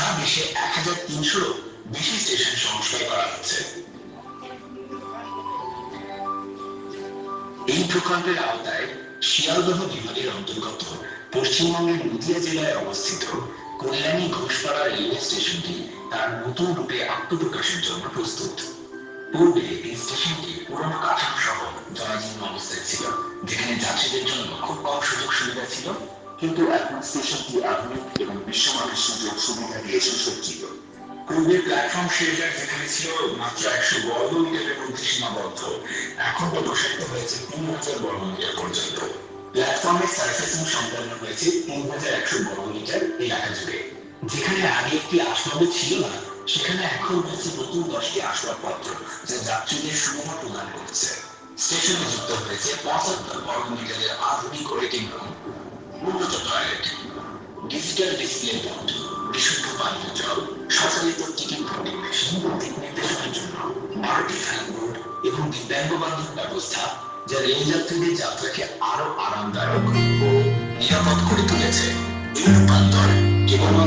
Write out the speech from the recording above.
সারা বিশ্বে এক হাজার তিনশোরও বেশি স্টেশন সংস্কার করা হচ্ছে। এই প্রকল্পের আওতায় শিয়ালদহ বিভাগের অন্তর্গত পশ্চিমবঙ্গের নদিয়া জেলায় অবস্থিত কল্যাণী ঘোষপাড়া রেলওয়ে স্টেশনটি তার নতুন রূপে আত্মপ্রকাশের জন্য প্রস্তুত। পূর্বে এই স্টেশনটি পুরনো কাঠামো সহ জরাজীর্ণ অবস্থায় ছিল। যেখানে যাত্রীদের জন্য খুব কম সুযোগ সুবিধা ছিল। কিন্তু এখন স্টেশনটি আধুনিক এবং বিশ্বমানের সুযোগ সুবিধা দিয়ে সুসজ্জিত প্ল্যাটফর্ম শেল্টার যেখানে ছিল, মাত্র একশো বর্গ মিটারের মধ্যে সীমাবদ্ধ। এখন প্রসারিত হয়েছে তিন হাজার বর্গ মিটার পর্যন্ত। প্ল্যাটফর্মের সার্ফেসিং সম্পন্ন হয়েছে তিন হাজার একশো বর্গ মিটার এলাকা জুড়ে। যেখানে আগে একটি আসবাবও ছিল না, সেখানে এখন রয়েছে নতুন দশটি আসবাবপত্র, যা যাত্রীদের সুবিধা প্রদান করছে। স্টেশনে যুক্ত হয়েছে পঁচাত্তর বর্গ মিটারের আধুনিক ওয়েটিং রুম উন্নত টয়লেট ডিজিটাল ডিসপ্লে বোর্ড, বিশুদ্ধ পানীয় জল স্বচালিত টিকিট পরিবেশ দিক নির্দেশনার জন্য বারোটি ফ্যান বোর্ড এবং দিব্যাঙ্গ বান্ধব ব্যবস্থা, যা রেল যাত্রীদের যাত্রাকে আরও আরামদায়ক ও নিরাপদ করে তুলেছে। এই রূপান্তর কেবলমাত্র